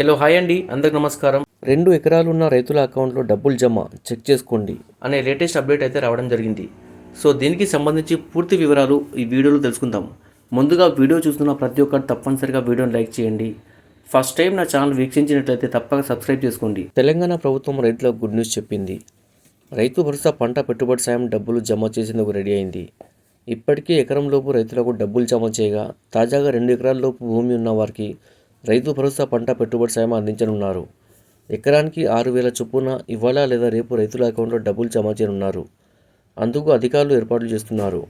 Hello hi అండి. అందరికి నమస్కారం. రెండు ఎకరాలు ఉన్న రైతుల అకౌంట్లో డబ్బులు జమ చెక్ చేసుకోండి. అనే లేటెస్ట్ అప్డేట్ అయితే రావడం జరిగింది. సో దీనికి సంబంధించి పూర్తి వివరాలు ఈ వీడియోలో తెలుసుకుందాం. ముందుగా వీడియో చూస్తున్న ప్రతి ఒక్కరు తప్పనిసరిగా వీడియోని లైక్ చేయండి. ఫస్ట్ టైం నా ఛానల్ వీక్షించినట్లయితే తప్పక సబ్స్క్రైబ్ చేసుకోండి. తెలంగాణ ప్రభుత్వం రైతులకు గుడ్ న్యూస్ చెప్పింది. రైతు భరోసా పంట పెట్టుబడి సాయం డబ్బులు జమ చేసేందుకు రెడీ అయింది. ఇప్పటికే ఎకరంలోపు రైతులకు డబ్బులు జమ చేయగా తాజాగా రెండు ఎకరాల లోపు భూమి ఉన్న వారికి రైతు భరోసా పంట పెట్టుబడి సాయం అందించనున్నారు. ఎకరానికి ఆరు వేల చొప్పున ఇవాళ లేదా రేపు రైతుల అకౌంట్లో డబ్బులు జమ చేయనున్నారు. అందుకు అధికారులు ఏర్పాట్లు చేస్తున్నారు.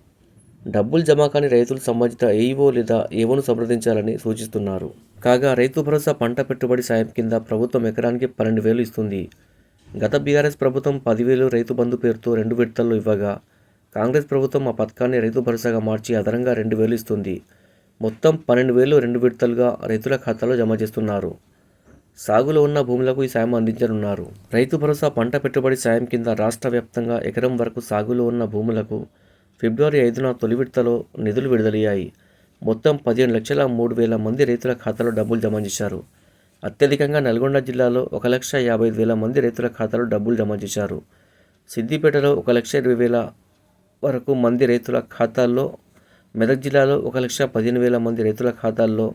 డబ్బులు జమ కాని రైతులు సంబంధిత ఏఈఓ లేదా ఏవోను సంప్రదించాలని సూచిస్తున్నారు. కాగా రైతు భరోసా పంట పెట్టుబడి సాయం కింద ప్రభుత్వం ఎకరానికి పన్నెండు వేలు ఇస్తుంది. గత బీఆర్ఎస్ ప్రభుత్వం పదివేలు రైతు బంధు పేరుతో రెండు విడతల్లో ఇవ్వగా కాంగ్రెస్ ప్రభుత్వం ఆ పథకాన్ని రైతు భరోసాగా మార్చి అదనంగా రెండు వేలు ఇస్తుంది. మొత్తం పన్నెండు వేలు రెండు విడతలుగా రైతుల ఖాతాలో జమ చేస్తున్నారు. సాగులో ఉన్న భూములకు ఈ సాయం అందించనున్నారు. రైతు భరోసా పంట పెట్టుబడి సాయం కింద రాష్ట్ర వ్యాప్తంగా ఎకరం వరకు సాగులో ఉన్న భూములకు ఫిబ్రవరి ఐదున తొలి విడతలో నిధులు విడుదలయ్యాయి. మొత్తం పదిహేను లక్షల మూడు వేల మంది రైతుల ఖాతాలో డబ్బులు జమ చేశారు. అత్యధికంగా నల్గొండ జిల్లాలో ఒక లక్ష యాభై ఐదు వేల మంది రైతుల ఖాతాలో డబ్బులు జమ చేశారు. సిద్దిపేటలో ఒక లక్ష ఇరవై వేల వరకు మంది రైతుల ఖాతాల్లో మెదక్ జిల్లాలో ఒక లక్ష పదిహేను వేల మంది రైతుల ఖాతాల్లో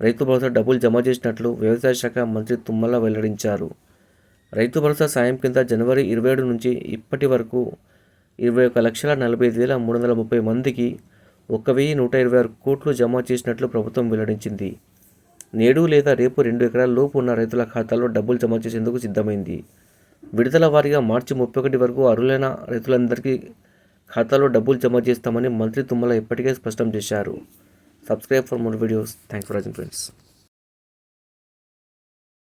రైతు భరోసా డబ్బులు జమ చేసినట్లు వ్యవసాయ శాఖ మంత్రి తుమ్మల వెల్లడించారు. రైతు భరోసా సాయం కింద జనవరి ఇరవై ఏడు నుంచి ఇప్పటి వరకు ఇరవై ఒక లక్షల నలభై ఐదు వేల మూడు వందల ముప్పై మందికి ఒక వెయ్యి నూట ఇరవై ఆరు కోట్లు జమ చేసినట్లు ప్రభుత్వం వెల్లడించింది. నేడు లేదా రేపు రెండు ఎకరాల లోపు ఉన్న రైతుల ఖాతాల్లో డబ్బులు జమ చేసేందుకు సిద్ధమైంది. విడుదల వారీగా మార్చి ముప్పై ఒకటి వరకు అర్హులైన రైతులందరికీ ఖాతాలో డబ్బులు జమ చేస్తామని మంత్రి తుమ్మల ఇప్పటికే స్పష్టం చేశారు. Subscribe for more videos thanks for watching friends